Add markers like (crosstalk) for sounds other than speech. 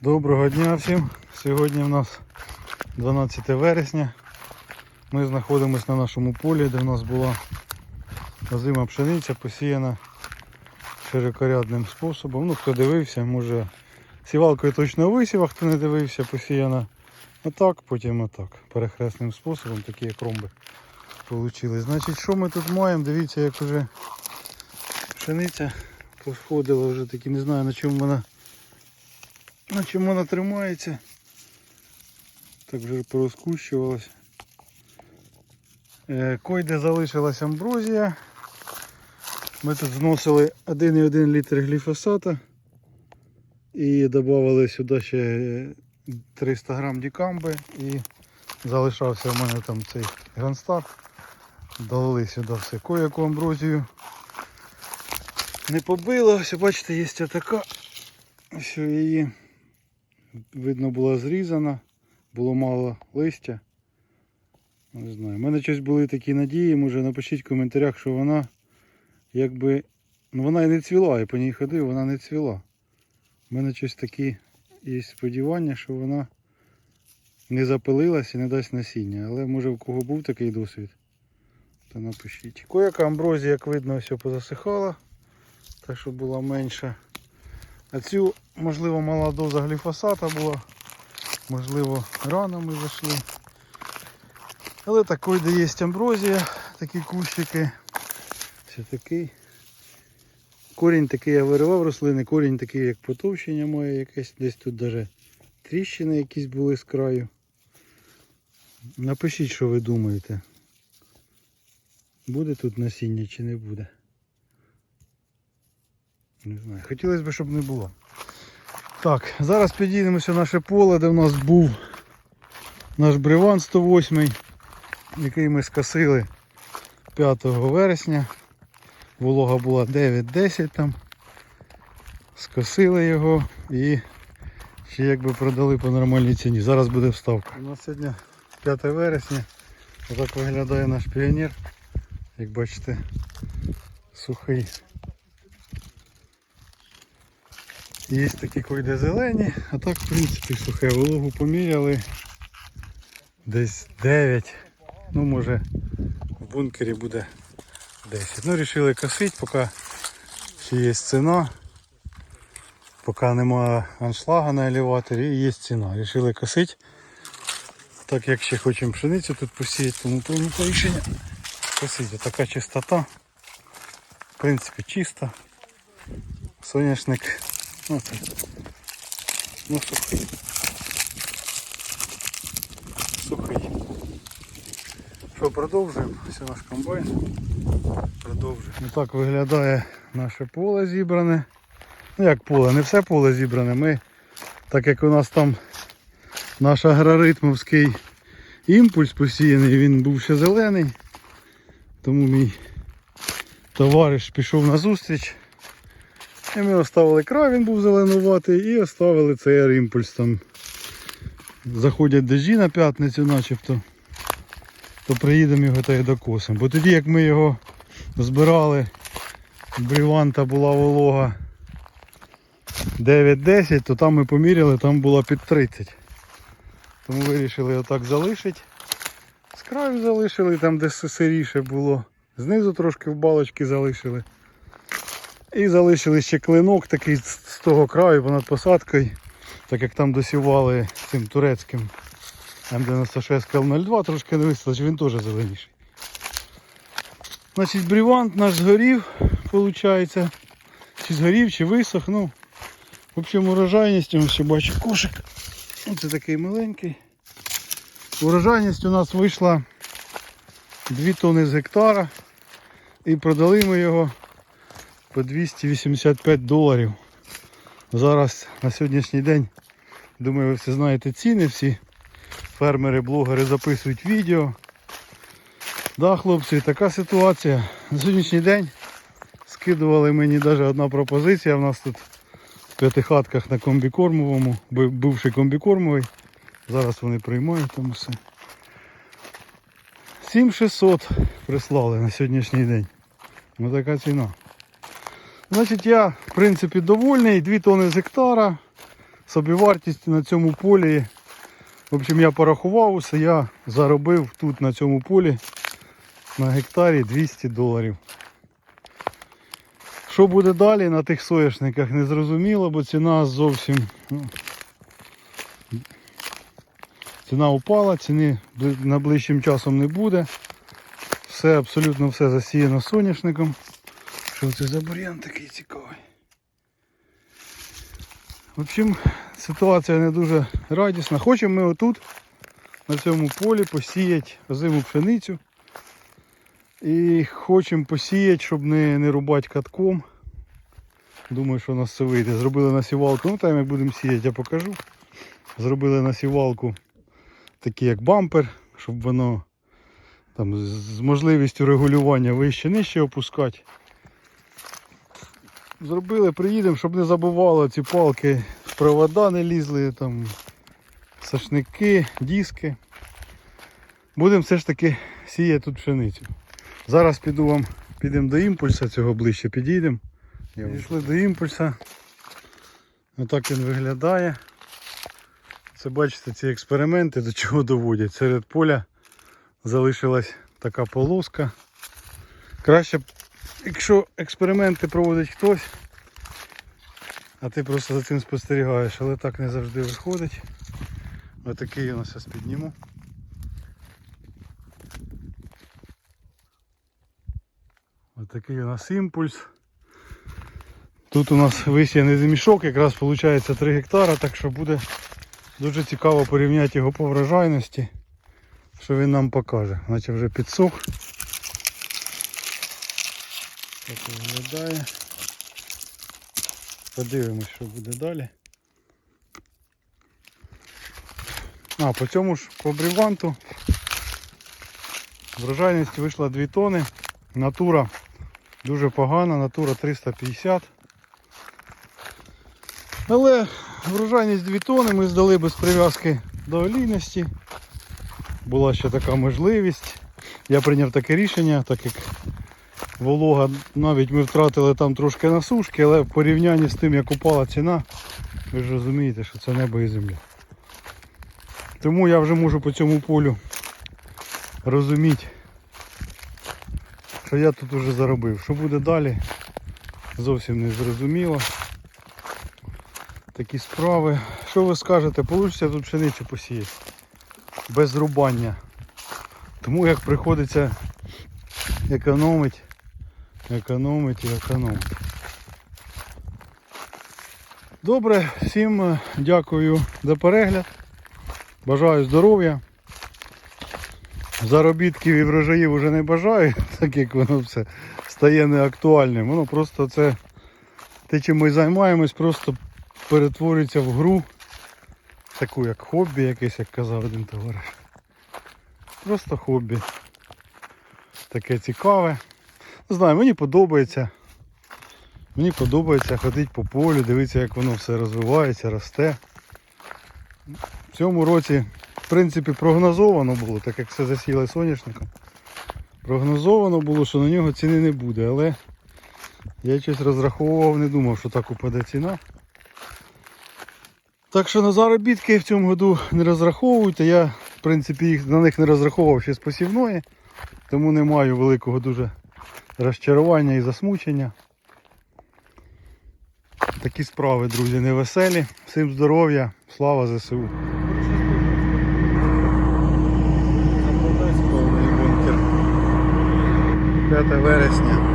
Доброго дня всім. Сьогодні в нас 12 вересня. Ми знаходимося на нашому полі, де в нас була озима пшениця посіяна широкорядним способом. Ну, хто дивився, може сівалкою точно висів, хто не дивився, посіяна отак, потім отак. Перехресним способом, такі як ромби получили. Значить, що ми тут маємо? Дивіться, як вже пшениця посходила вже такі, не знаю на чому вона. На чому вона тримається. Так вже порозкущувалася. Е, Койде залишилась амброзія. Ми тут зносили 1,1 літр гліфосата і додавали сюди ще 300 грам дікамби і залишався в мене там цей гранстар. Долили сюди все кояку амброзію. Не побило, ось бачите, є така. Ось її видно була зрізана, було мало листя. Не знаю. У мене щось були такі надії, може напишіть в коментарях, що вона якби. Ну вона і не цвіла, я по ній ходив, вона не цвіла. У мене щось такі є сподівання, що вона не запилилась і не дасть насіння. Але може в кого був такий досвід, то напишіть. Кояка амброзія, як видно, все позасихала, так що була менша. А цю, можливо, мала доза гліфосата була, можливо, рано ми зайшли. Але такий, де є амброзія, такі кущики. Все такий. Корінь такий я виривав рослини, корінь такий, як потовщення має якесь, десь тут навіть тріщини якісь були з краю. Напишіть, що ви думаєте. Буде тут насіння чи не буде. Не знаю. Хотілося б, щоб не було. Так, зараз підійдемося в наше поле, де в нас був наш бриван 108, який ми скосили 5 вересня. Волога була 9-10 там. Скосили його і ще якби продали по нормальній ціні. Зараз буде вставка. У нас сьогодні 5 вересня. Отак виглядає наш піонер. Як бачите, сухий. Є такі койде зелені, а так в принципі сухе. Вологу поміряли десь 9. Ну може в бункері буде 10. Ну вирішили косити, поки ще є ціна. Поки немає аншлага на елеваторі і є ціна. Рішили косити. Так як ще хочемо пшеницю тут посіяти, тому прийнято рішення косити. Така чистота. В принципі чиста. Соняшник Ну, ну сухий. Сухий. Що, продовжуємо? Ось наш комбайн. Продовжуємо. Ну так виглядає наше поле зібране. Ну як поле, не все поле зібране. Ми, так як у нас там наш агроритмовський імпульс посіяний, він був ще зелений. Тому мій товариш пішов на зустріч. І ми оставили край, він був зеленуватий, і оставили цей імпульс там. Заходять дожді на п'ятницю начебто, то приїдемо його та й докосимо. Бо тоді як ми його збирали, бріванта була волога 9-10, то там ми поміряли, там було під 30. Тому вирішили отак залишити. З краю залишили, там де сиріше було. Знизу трошки в балочки залишили. І залишили ще клинок такий з того краю понад посадкою, так як там досівали цим турецьким М96 КЛ02, трошки не вистачилось, він теж зеленіший. Значить, брівант наш згорів, виходить. Чи згорів, чи висох. Ну, в общем, урожайність, ще бачу кошик. Оце такий маленький. Урожайність у нас вийшла 2 тони з гектара. І продали ми його по 285 доларів. Зараз на сьогоднішній день, думаю, ви всі знаєте ціни, всі фермери, блогери записують відео. Да, хлопці, така ситуація. На сьогоднішній день скидували мені навіть одна пропозиція. У нас тут в п'ятихатках на комбікормовому, бувший комбікормовий. Зараз вони приймають там все. 7600 прислали на сьогоднішній день. Ось така ціна. Значить я в принципі довольний, 2 тони з гектара. собівартість на цьому полі. В общем, я порахував усе, я заробив тут на цьому полі на гектарі 200 доларів. Що буде далі на тих соняшниках, не зрозуміло, бо ціна зовсім. ну, Ціна упала, ціни бли- найближчим часом не буде. Все, абсолютно все засіяно соняшником. Що це за бур'ян такий цікавий? В общем, ситуація не дуже радісна. Хочемо ми отут, на цьому полі, посіяти озиму пшеницю. І хочемо посіяти, щоб не, не рубати катком. Думаю, що у нас це вийде. Зробили насівалку, ну там як будемо сіяти, я покажу. Зробили насівалку такий як бампер, щоб воно там з- можливістю регулювання вище нижче опускати. Зробили, приїдемо, щоб не забувало ці палки, провода не лізли, там сашники, диски. Будемо все ж таки сіяти тут пшеницю. Зараз піду вам, підемо до імпульса, цього ближче підійдемо. Підійшли до імпульса. Отак він виглядає. Це бачите, ці експерименти до чого доводять. Серед поля залишилась така полоска. Краще, б, якщо експерименти проводить хтось, а ти просто за цим спостерігаєш, але так не завжди виходить. Отакий я нас зараз підніму. Отакий у нас імпульс. Тут у нас висіяний мішок, якраз виходить 3 гектара, так що буде дуже цікаво порівняти його по врожайності, що він нам покаже. Наче вже підсох. Так виглядає. Подивимось, що буде далі. А, по цьому ж по бріванту врожайність вийшла 2 тони. Натура дуже погана, натура 350. Але врожайність 2 тони ми здали без прив'язки до олійності. Була ще така можливість. Я прийняв таке рішення, так як волога, навіть ми втратили там трошки на сушки, але в порівнянні з тим, як упала ціна, ви ж розумієте, що це небо і земля. Тому я вже можу по цьому полю розуміти, що я тут вже заробив. Що буде далі, зовсім не зрозуміло. Такі справи. Що ви скажете, получиться тут пшеницю посіяти? Без рубання. Тому як приходиться економити, економити і економити. Добре, всім е, дякую за перегляд. Бажаю здоров'я. Заробітків і врожаїв вже не бажаю, (laughs) так як воно все стає неактуальним. Воно просто це те, чим ми займаємось, просто перетворюється в гру, таку як хобі якесь, як казав один товариш. Просто хобі. Таке цікаве. Не знаю, мені подобається. Мені подобається ходити по полю, дивитися, як воно все розвивається, росте. В цьому році, в принципі, прогнозовано було, так як все засіяли соняшником. Прогнозовано було, що на нього ціни не буде, але я щось розраховував, не думав, що так упаде ціна. Так що на заробітки в цьому году не розраховуйте. Я, в принципі, їх, на них не розраховував ще з посівної, тому не маю великого дуже розчарування і засмучення. Такі справи, друзі, невеселі. Всім здоров'я, слава ЗСУ. Западець повний бункер. 5 вересня.